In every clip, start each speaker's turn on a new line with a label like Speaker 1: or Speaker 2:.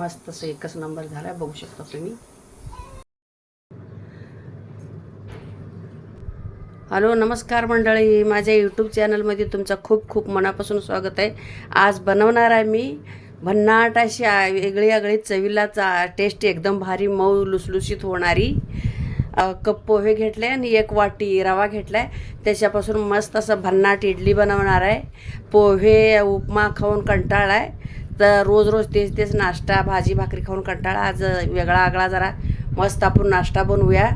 Speaker 1: मस्त असं एकच नंबर झाला बघू शकता तुम्ही. हॅलो नमस्कार मंडळी. माझ्या यूट्यूब चॅनलमध्ये तुमचं खूप खूप मनापासून स्वागत आहे. आज बनवणार आहे मी भन्नाट अशी वेगळी आगळी चवीला चा टेस्ट एकदम भारी मऊ लुसलुसीत होणारी कप पोहे घेतले आणि एक वाटी रवा घेतला आहे त्याच्यापासून मस्त असं भन्नाट इडली बनवणार आहे. पोहे उपमा खाऊन कंटाळा आहे तर रोज रोज तेच तेच नाश्ता भाजी भाकरी खाऊन कंटाळा. आज वेगळा आगळा जरा मस्त आपण नाश्ता बनवूया.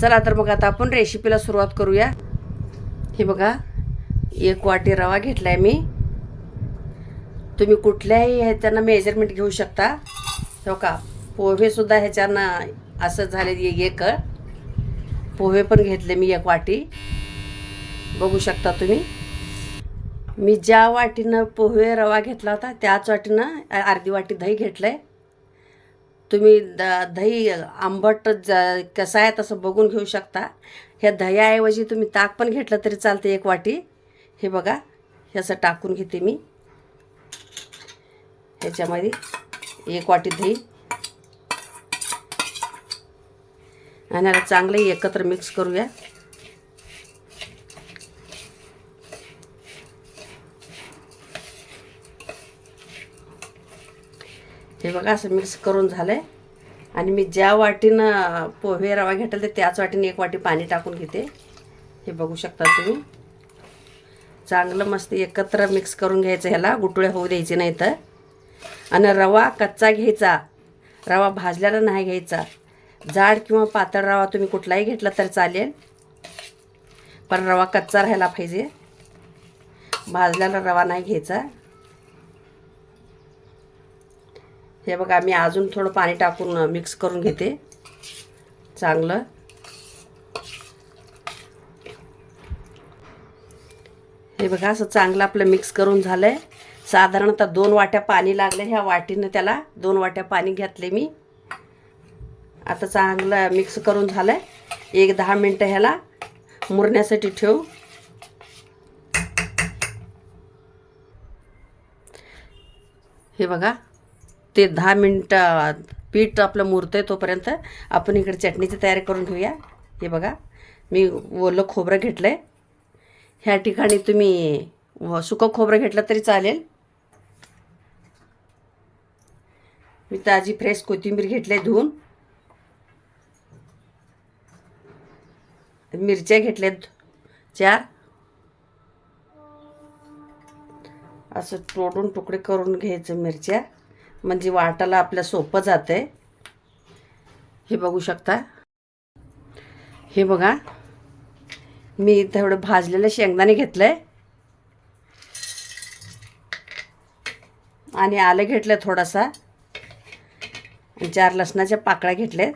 Speaker 1: चला तर मग आता आपण रेसिपीला सुरुवात करूया. हे बघा एक वाटी रवा घेतला आहे मी. तुम्ही कुठल्याही ह्याच्यानं मेजरमेंट घेऊ शकता. हो का? पोहेसुद्धा ह्याच्यानं असं झाले एक. पोहे पण घेतले मी एक वाटी. बघू शकता तुम्ही. मी ज्या वाटीनं पोहे रवा घेतला होता त्याच वाटीनं अर्धी वाटी दही घेतलं आहे तुम्ही द दही आंबट ज कसं आहे तसं बघून घेऊ शकता. ह्या दह्याऐवजी तुम्ही ताक पण घेतलं तरी चालतं एक वाटी. हे बघा हे असं टाकून घेते मी. ह्याच्यामध्ये एक वाटी दही. आणि आता चांगलं एकत्र मिक्स करूया. हे बघा असं मिक्स करून झालं आहे आणि मी ज्या वाटीनं पोहे रवा घेतला ते त्याच वाटीने एक वाटी पाणी टाकून घेते. हे बघू शकता तुम्ही. चांगलं मस्त एकत्र मिक्स करून घ्यायचं ह्याला. गुटुळ्या होऊ द्यायचे नाही तर. आणि रवा कच्चा घ्यायचा. रवा भाजलेला नाही घ्यायचा. जाड किंवा पातळ रवा तुम्ही कुठलाही घेतला तर चालेल. पण रवा कच्चा राहायला पाहिजे. भाजलेला रवा नाही घ्यायचा. हे बघा मी अजून थोडं पाणी टाकून मिक्स करून घेते. चांगलं. हे बघा असं चांगलं आपलं मिक्स करून झालं आहे साधारणतः दोन वाट्या पाणी लागले ह्या वाटीनं त्याला. दोन वाट्या पाणी घातले मी. आता चांगलं मिक्स करून झालं आहे एक दहा मिनटं ह्याला मुरण्यासाठी ठेवू. हे बघा ते दहा मिनटं पीठ आपलं मुरतं आहे तोपर्यंत आपण इकडे चटणीची तयारी करून घेऊया. हे बघा मी ओलं खोबरं घेतलं आहे ह्या ठिकाणी तुम्ही व- सुकं खोबरं घेतलं तरी चालेल. मी ताजी फ्रेश कोथिंबीर घेतली आहे धुवून. मिरच्या घेतल्यात चार. असं तोडून तुकडे करून घ्यायचं मिरच्या. म्हणजे वाटायला आपल्या सोपं जातं आहे हे बघू शकता. हे बघा. मी तेवढं भाजलेलं शेंगदाणे घेतलं आहे आणि आलं घेतलं थोडासा. चार लसणाच्या पाकळ्या घेतल्या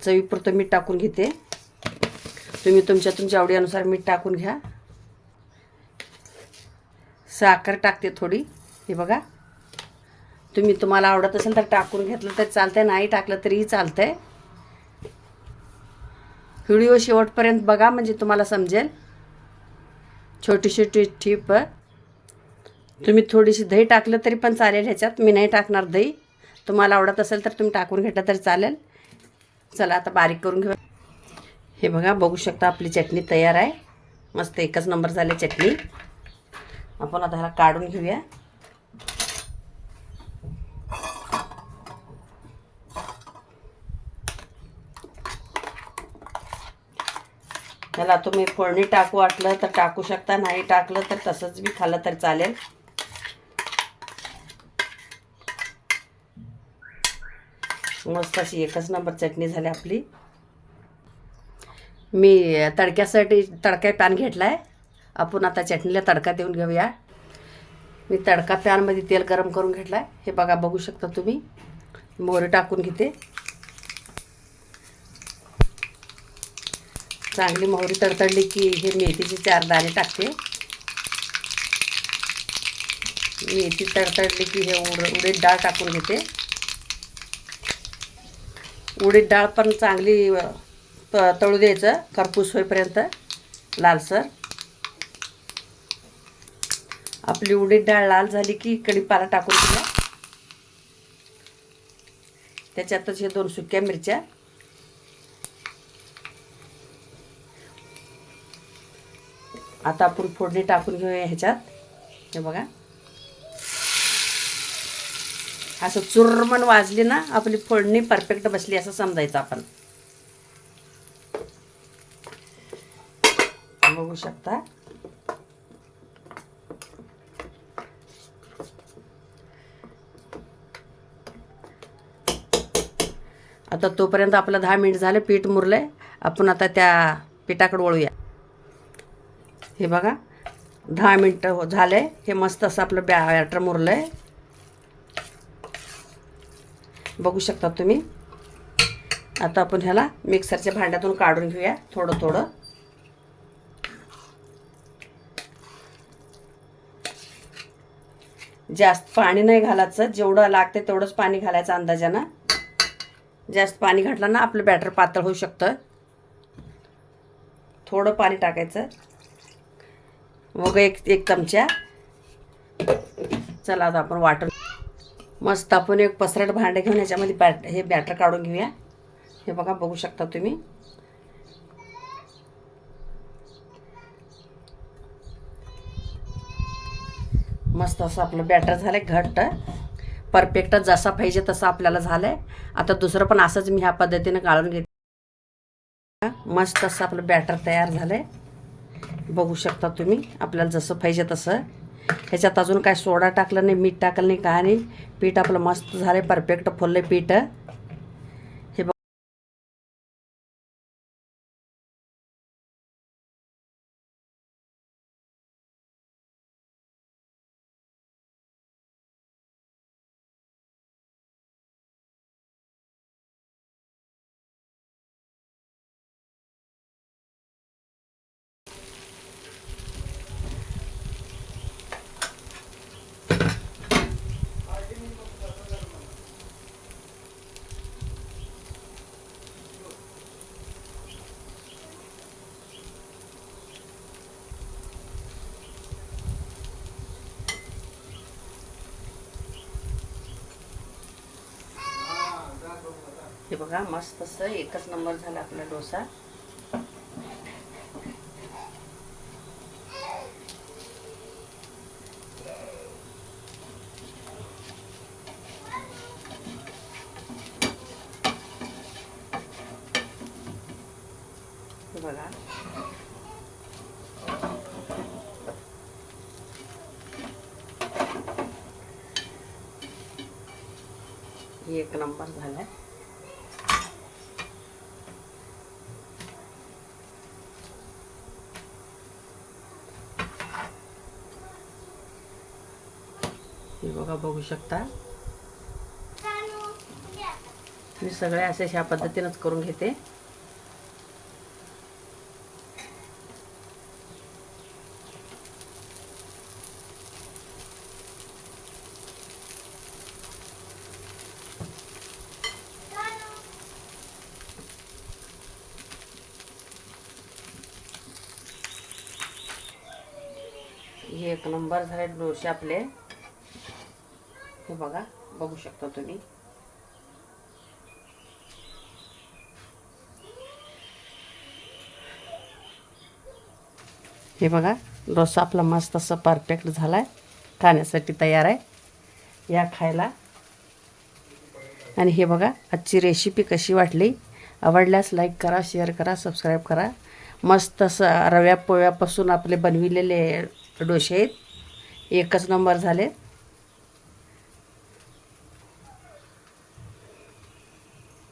Speaker 1: चवीपुरतं मीठ टाकून घेते. तुम्ही तुमच्या तुमच्या आवडीनुसार मीठ टाकून घ्या. साखर टाकते थोडी. हे बघा. तुम्ही तुम्हाला आवडत असेल तर टाकून घेतलं तर चालतंय. नाही टाकलं तरीही चालतंय. व्हिडिओ शेवटपर्यंत बघा म्हणजे तुम्हाला समजेल. छोटी छोटी टिप. तुम्ही थोडीशी दही टाकलं तरी पण चालेल ह्याच्यात. मी नाही टाकणार दही. तुम्हाला आवडत असेल तर तुम्ही टाकून घेतलं तरी चालेल. चला आता बारीक करून घेऊ. हे बघा बघू शकता आपली चटणी तयार आहे. मस्त एकच नंबर झाली चटणी. आपण आता ह्याला काढून घेऊया. त्याला तुम्ही फोडणी टाकू वाटलं तर टाकू शकता नाही टाकलं तर तसंच बी खाल्लं तर चालेल. मस्त अशी एकच नंबर चटणी झाली आपली. मी तडक्यासाठी तडका पॅन घेतला आहे आपण आता चटणीला तडका देऊन घेऊया. मी तडका पॅनमध्ये तेल गरम करून घेतला आहे हे बघा बघू शकता तुम्ही. मोहरी टाकून घेते. चांगली मोहरी तडतडली की हे मेथीचे चार दाणे टाकते. मेथी तडतडली की हे उड उडीद डाळ टाकून घेते. उडीद डाळ पण चांगली तळू द्यायचं करपूस होईपर्यंत लालसर. आपली उडीद डाळ लाल झाली की कढीपाला टाकून दिला. त्याच्यातच हे दोन सुक्या मिरच्या. आता आपण फोडणी टाकून घेऊया ह्याच्यात. हे बघा. असं चुरमण वाजली ना आपली फोडणी परफेक्ट बसली असं समजायचं आपण. बघू शकता. आता तोपर्यंत आपलं दहा मिनिट झालं पीठ मुरलंय. आपण आता त्या पिठाकडे वळूया. हे बघा दहा मिनटं हो झाले हे मस्त असं आपलं बॅटर मुरलं आहे बघू शकता तुम्ही. आता आपण ह्याला मिक्सरच्या भांड्यातून काढून घेऊया थोडं थोडं. जास्त पाणी नाही घालायचं. जेवढं लागते तेवढंच पाणी घालायचं अंदाजानं. जास्त पाणी घातलं ना आपलं बॅटर पातळ होऊ शकतं. थोडं पाणी टाकायचं. मग एक एक चमचा. चला आता आपण वाटून मस्त आपण एक पसरट भांडे घेऊन याच्यामध्ये बॅट हे बॅटर काढून घेऊया. हे बघा बघू शकता तुम्ही. मस्त असं आपलं बॅटर झालं घट्ट. परफेक्ट जसा पाहिजे तसं आपल्याला झालं आहे आता दुसरं पण असंच मी ह्या पद्धतीनं गाळून घेते. मस्त असं आपलं बॅटर तयार झालं आहे बघू शकता तुम्ही आपल्याला जसं पाहिजे तसं. ह्याच्यात अजून काय सोडा टाकलं नाही मीठ टाकलं नाही काय नाही. पीठ आपलं मस्त झालं आहे परफेक्ट फुललं पीठ हे बघ हे बघा मस्त असं एकच नंबर झाला आपला डोसा. बघा. हे एक नंबर झालाय. हे बघा बघू शकता. मी सगळे असे ह्या पद्धतीनंच करून घेते. हे एक नंबर झाले डोसे आपले. हे बघा बघू शकता तुम्ही हे बघा डोसा आपला मस्त असं परफेक्ट झाला आहे खाण्यासाठी तयार आहे. या खायला. आणि हे बघा आजची रेसिपी कशी वाटली? आवडल्यास लाईक करा शेअर करा सबस्क्राईब करा. मस्त असं रव्या पोळ्यापासून आपले बनविलेले डोसे आहेत. एकच नंबर झाले.